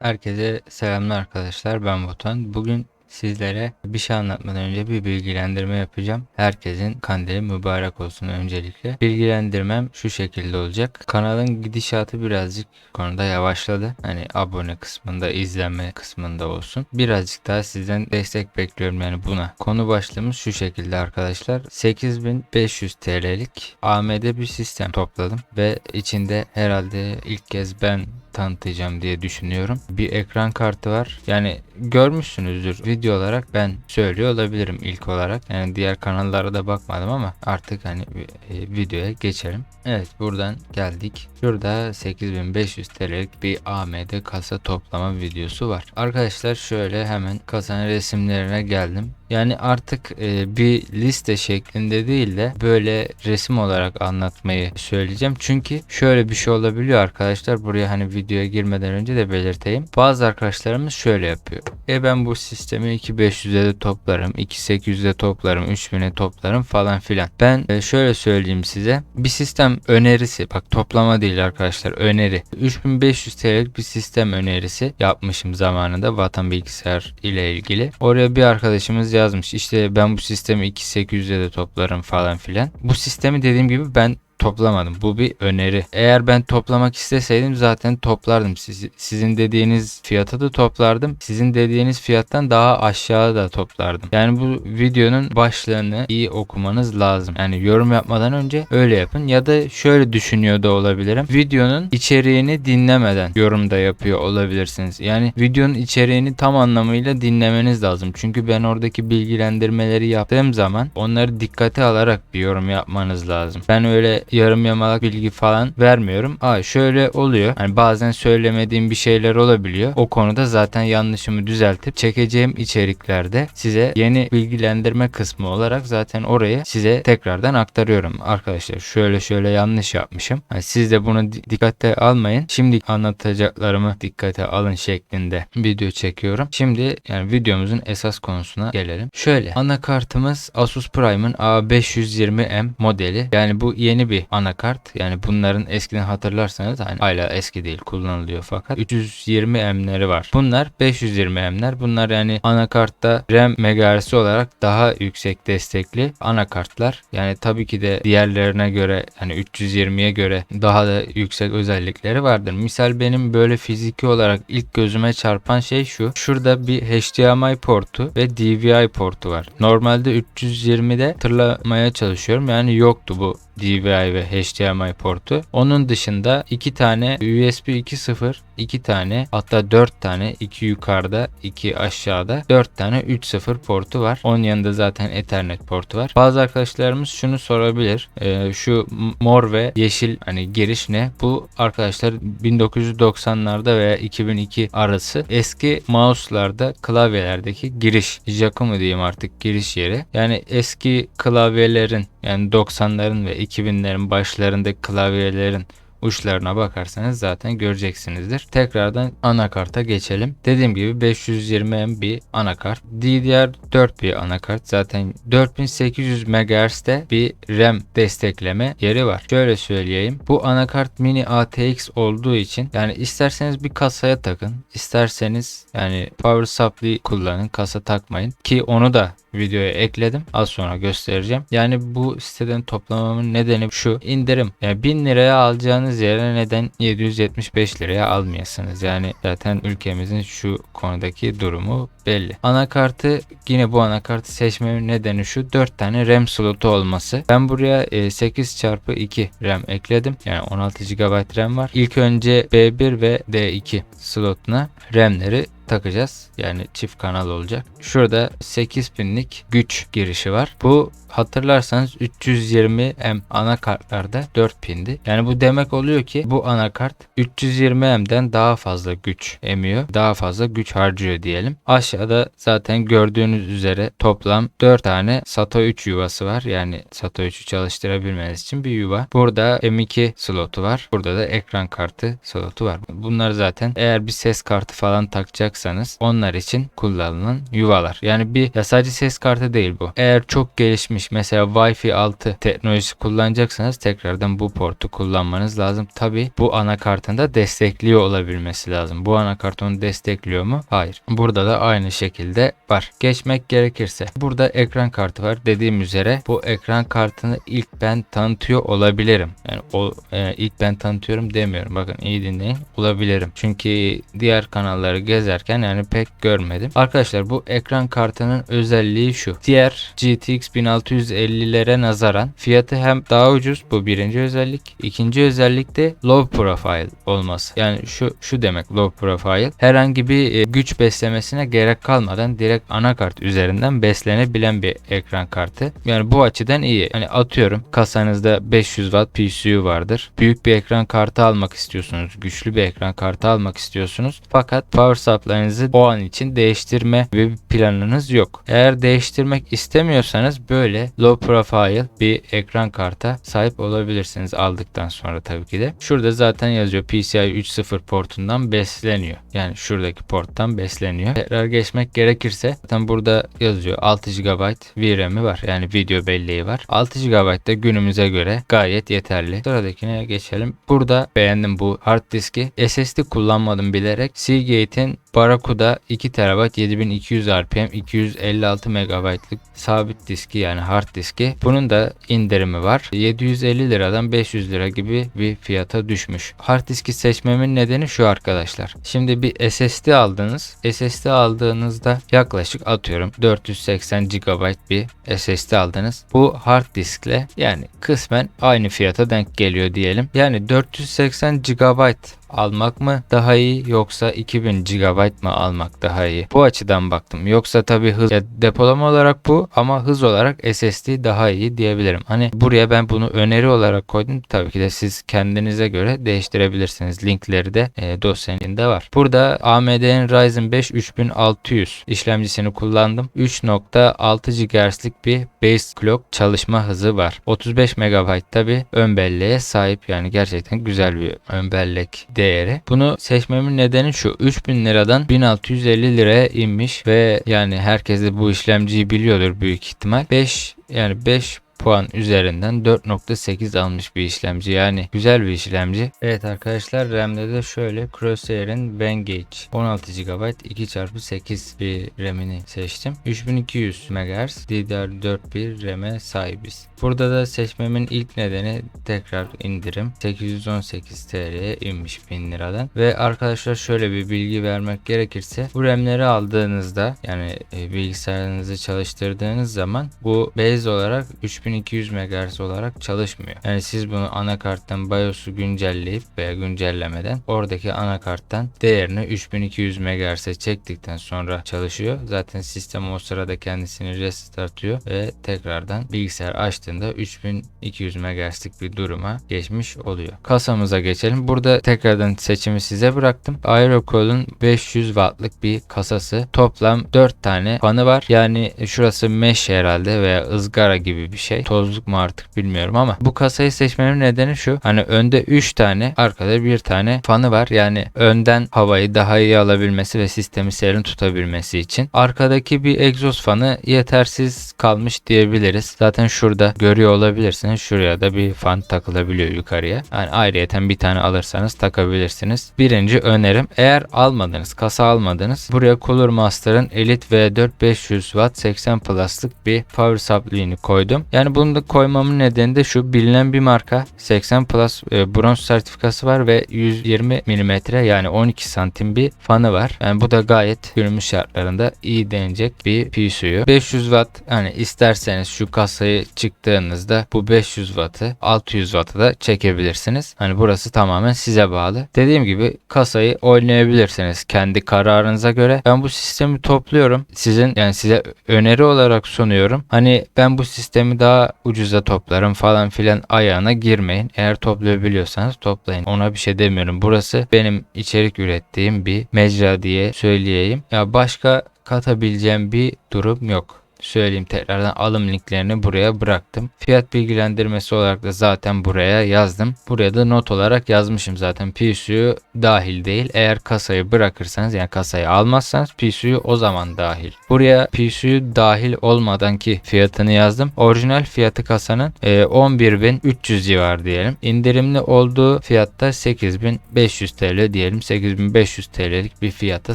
Herkese selamlar arkadaşlar ben Botan. Bugün sizlere bir şey anlatmadan önce bir bilgilendirme yapacağım. Herkesin kandili mübarek olsun öncelikle. Bilgilendirmem şu şekilde olacak. Kanalın gidişatı birazcık konuda yavaşladı. Hani abone kısmında, izlenme kısmında olsun. Birazcık daha sizden destek bekliyorum yani buna. Konu başlığımız şu şekilde arkadaşlar. 8500 TL'lik AMD bir sistem topladım ve içinde herhalde ilk kez ben tanıtacağım diye düşünüyorum. Bir ekran kartı var. Yani görmüşsünüzdür video olarak ben söylüyor olabilirim ilk olarak. Yani diğer kanallara da bakmadım ama artık hani e, videoya geçelim. Evet buradan geldik. Şurada 8500 TL'lik bir AMD kasa toplama videosu var. Arkadaşlar şöyle hemen kasanın resimlerine geldim. Yani artık e, bir liste şeklinde değil de böyle resim olarak anlatmayı söyleyeceğim. Çünkü şöyle bir şey olabiliyor arkadaşlar. Buraya hani videoya girmeden önce de belirteyim. Bazı arkadaşlarımız şöyle yapıyor. E ben bu sistemi 2500'e de toplarım, 2800'e toplarım, 3000'e toplarım falan filan. Ben e, şöyle söyleyeyim size. Bir sistem önerisi bak toplama değil arkadaşlar öneri. 3500 TL'lik bir sistem önerisi yapmışım zamanında Vatan Bilgisayar ile ilgili. Oraya bir arkadaşımız yazmış. İşte ben bu sistemi 2800'e de toplarım falan filan. Bu sistemi dediğim gibi ben toplamadım. Bu bir öneri. Eğer ben toplamak isteseydim zaten toplardım. Siz, sizin dediğiniz fiyata da toplardım. Sizin dediğiniz fiyattan daha aşağı da toplardım. Yani bu videonun başlığını iyi okumanız lazım. Yani yorum yapmadan önce öyle yapın. Ya da şöyle düşünüyor da olabilirim. Videonun içeriğini dinlemeden yorumda yapıyor olabilirsiniz. Yani videonun içeriğini tam anlamıyla dinlemeniz lazım. Çünkü ben oradaki bilgilendirmeleri yaptığım zaman onları dikkate alarak bir yorum yapmanız lazım. Ben öyle yarım yamalak bilgi falan vermiyorum. Aa şöyle oluyor. Hani bazen söylemediğim bir şeyler olabiliyor. O konuda zaten yanlışımı düzeltip çekeceğim içeriklerde size yeni bilgilendirme kısmı olarak zaten oraya size tekrardan aktarıyorum. Arkadaşlar şöyle şöyle yanlış yapmışım. Hani siz de bunu dikkate almayın. Şimdi anlatacaklarımı dikkate alın şeklinde video çekiyorum. Şimdi yani videomuzun esas konusuna gelelim. Şöyle anakartımız Asus Prime'ın A520M modeli. Yani bu yeni bir anakart. Yani bunların eskiden hatırlarsanız hani hala eski değil kullanılıyor fakat 320M'leri var. Bunlar 520M'ler. Bunlar yani anakartta RAM megahertz olarak daha yüksek destekli anakartlar. Yani tabii ki de diğerlerine göre hani 320'ye göre daha da yüksek özellikleri vardır. Misal benim böyle fiziki olarak ilk gözüme çarpan şey şu. Şurada bir HDMI portu ve DVI portu var. Normalde 320'de hatırlamaya çalışıyorum. Yani yoktu bu DVI ve HDMI portu. Onun dışında iki tane USB 2.0, iki tane hatta dört tane iki yukarıda iki aşağıda dört tane 3.0 portu var. Onun yanında zaten Ethernet portu var. Bazı arkadaşlarımız şunu sorabilir. Ee, şu mor ve yeşil hani giriş ne? Bu arkadaşlar 1990'larda veya 2002 arası eski mouse'larda klavyelerdeki giriş jack'ı mı diyeyim artık giriş yeri. Yani eski klavyelerin yani 90'ların ve 2000'lerin başlarındaki klavyelerin uçlarına bakarsanız zaten göreceksinizdir. Tekrardan anakarta geçelim. Dediğim gibi 520M bir anakart. DDR4 bir anakart. Zaten 4800 MHz'de bir RAM destekleme yeri var. Şöyle söyleyeyim. Bu anakart mini ATX olduğu için yani isterseniz bir kasaya takın. isterseniz yani power supply kullanın. Kasa takmayın. Ki onu da videoya ekledim. Az sonra göstereceğim. Yani bu siteden toplamamın nedeni şu. indirim. Yani 1000 liraya alacağınız yere neden 775 liraya almayasınız? Yani zaten ülkemizin şu konudaki durumu belli. Anakartı yine bu anakartı seçmemin nedeni şu 4 tane RAM slotu olması. Ben buraya 8 çarpı 2 RAM ekledim. Yani 16 GB RAM var. İlk önce B1 ve D2 slotuna RAM'leri takacağız. Yani çift kanal olacak. Şurada 8 pinlik güç girişi var. Bu hatırlarsanız 320M anakartlarda 4 pindi. Yani bu demek oluyor ki bu anakart 320M'den daha fazla güç emiyor. Daha fazla güç harcıyor diyelim. Aşağıda zaten gördüğünüz üzere toplam 4 tane SATA 3 yuvası var. Yani SATA 3'ü çalıştırabilmeniz için bir yuva. Burada M2 slotu var. Burada da ekran kartı slotu var. Bunlar zaten eğer bir ses kartı falan takacak kullanacaksanız onlar için kullanılan yuvalar. Yani bir ya sadece ses kartı değil bu. Eğer çok gelişmiş mesela Wi-Fi 6 teknolojisi kullanacaksanız tekrardan bu portu kullanmanız lazım. Tabi bu anakartın da destekliyor olabilmesi lazım. Bu anakart onu destekliyor mu? Hayır. Burada da aynı şekilde var. Geçmek gerekirse. Burada ekran kartı var. Dediğim üzere bu ekran kartını ilk ben tanıtıyor olabilirim. Yani o e, ilk ben tanıtıyorum demiyorum. Bakın iyi dinleyin. Olabilirim. Çünkü diğer kanalları gezerken yani pek görmedim. Arkadaşlar bu ekran kartının özelliği şu. Diğer GTX 1650'lere nazaran fiyatı hem daha ucuz bu birinci özellik. İkinci özellik de low profile olması. Yani şu şu demek low profile. Herhangi bir e, güç beslemesine gerek kalmadan direkt anakart üzerinden beslenebilen bir ekran kartı. Yani bu açıdan iyi. Hani atıyorum kasanızda 500 watt PCU vardır. Büyük bir ekran kartı almak istiyorsunuz. Güçlü bir ekran kartı almak istiyorsunuz. Fakat power supply'ınızı o an için değiştirme gibi bir planınız yok. Eğer değiştirmek istemiyorsanız böyle low profile bir ekran karta sahip olabilirsiniz aldıktan sonra tabii ki de. Şurada zaten yazıyor PCI 3.0 portundan besleniyor. Yani şuradaki porttan besleniyor. Tekrar geçmek gerekirse zaten burada yazıyor 6 GB VRAM'i var. Yani video belleği var. 6 GB da günümüze göre gayet yeterli. Sıradakine geçelim. Burada beğendim bu hard diski. SSD kullanmadım bilerek. Seagate'in Barracuda 2 TB 7200 RPM 256 MB'lık sabit diski yani hard diski. Bunun da indirimi var. 750 liradan 500 lira gibi bir fiyata düşmüş. Hard diski seçmemin nedeni şu arkadaşlar. Şimdi bir SSD aldınız. SSD aldığınızda yaklaşık atıyorum 480 GB bir SSD aldınız. Bu hard diskle yani kısmen aynı fiyata denk geliyor diyelim. Yani 480 GB almak mı daha iyi yoksa 2000 GB mı almak daha iyi? Bu açıdan baktım. Yoksa tabii hız ya depolama olarak bu ama hız olarak SSD daha iyi diyebilirim. Hani buraya ben bunu öneri olarak koydum. Tabii ki de siz kendinize göre değiştirebilirsiniz. Linkleri de e, dosyanın var. Burada AMD'nin Ryzen 5 3600 işlemcisini kullandım. 3.6 GHz'lik bir base clock çalışma hızı var. 35 MB tabi ön belleğe sahip yani gerçekten güzel bir ön bellek değeri. Bunu seçmemin nedeni şu. 3000 liradan 1650 liraya inmiş ve yani herkes de bu işlemciyi biliyordur büyük ihtimal. 5 yani 5 puan üzerinden 4.8 almış bir işlemci. Yani güzel bir işlemci. Evet arkadaşlar RAM'de de şöyle Crosshair'in Bangage 16 GB 2x8 bir RAM'ini seçtim. 3200 MHz DDR4 bir RAM'e sahibiz. Burada da seçmemin ilk nedeni tekrar indirim. 818 TL'ye inmiş 1000 liradan. Ve arkadaşlar şöyle bir bilgi vermek gerekirse bu RAM'leri aldığınızda yani e, bilgisayarınızı çalıştırdığınız zaman bu base olarak 3200 MHz olarak çalışmıyor. Yani siz bunu anakarttan BIOS'u güncelleyip veya güncellemeden oradaki anakarttan değerini 3200 MHz'e çektikten sonra çalışıyor. Zaten sistem o sırada kendisini restartıyor ve tekrardan bilgisayar açtığında 3200 MHz'lik bir duruma geçmiş oluyor. Kasamıza geçelim. Burada tekrardan seçimi size bıraktım. Aerocool'un 500 wattlık bir kasası. Toplam 4 tane fanı var. Yani şurası mesh herhalde veya ızgara gibi bir şey. Tozluk mu artık bilmiyorum ama bu kasayı seçmemin nedeni şu. Hani önde 3 tane arkada bir tane fanı var. Yani önden havayı daha iyi alabilmesi ve sistemi serin tutabilmesi için. Arkadaki bir egzoz fanı yetersiz kalmış diyebiliriz. Zaten şurada görüyor olabilirsiniz. Şuraya da bir fan takılabiliyor yukarıya. Yani ayrıyeten bir tane alırsanız takabilirsiniz. Birinci önerim eğer almadınız kasa almadınız buraya Cooler Master'ın Elite V4 500 Watt 80 Plus'lık bir power supply'ini koydum. Yani bunu da koymamın nedeni de şu bilinen bir marka 80 Plus e, bronz sertifikası var ve 120 mm yani 12 santim bir fanı var. Yani bu da gayet günümüz şartlarında iyi denecek bir PSU'yu. 500 Watt hani isterseniz şu kasayı çıktığınızda bu 500 Watt'ı 600 Watt'ı da çekebilirsiniz. Hani burası tamamen size bağlı. Dediğim gibi kasayı oynayabilirsiniz kendi kararınıza göre. Ben bu sistemi topluyorum. Sizin yani size öneri olarak sunuyorum. Hani ben bu sistemi daha ucuza toplarım falan filan ayağına girmeyin. Eğer toplayabiliyorsanız toplayın. Ona bir şey demiyorum. Burası benim içerik ürettiğim bir mecra diye söyleyeyim. Ya başka katabileceğim bir durum yok. Söyleyeyim tekrardan alım linklerini buraya bıraktım. Fiyat bilgilendirmesi olarak da zaten buraya yazdım. Buraya da not olarak yazmışım zaten PSU dahil değil. Eğer kasayı bırakırsanız yani kasayı almazsanız PSU o zaman dahil. Buraya PSU dahil olmadan ki fiyatını yazdım. Orijinal fiyatı kasanın e, 11.300 civar diyelim. İndirimli olduğu fiyatta 8500 TL diyelim. 8500 TL'lik bir fiyata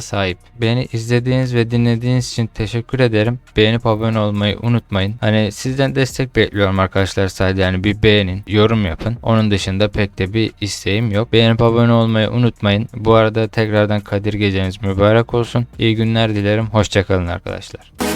sahip. Beni izlediğiniz ve dinlediğiniz için teşekkür ederim. Beğenip abone olmayı unutmayın. Hani sizden destek bekliyorum arkadaşlar sadece yani bir beğenin, yorum yapın. Onun dışında pek de bir isteğim yok. Beğenip abone olmayı unutmayın. Bu arada tekrardan Kadir geceniz mübarek olsun. İyi günler dilerim. Hoşçakalın arkadaşlar.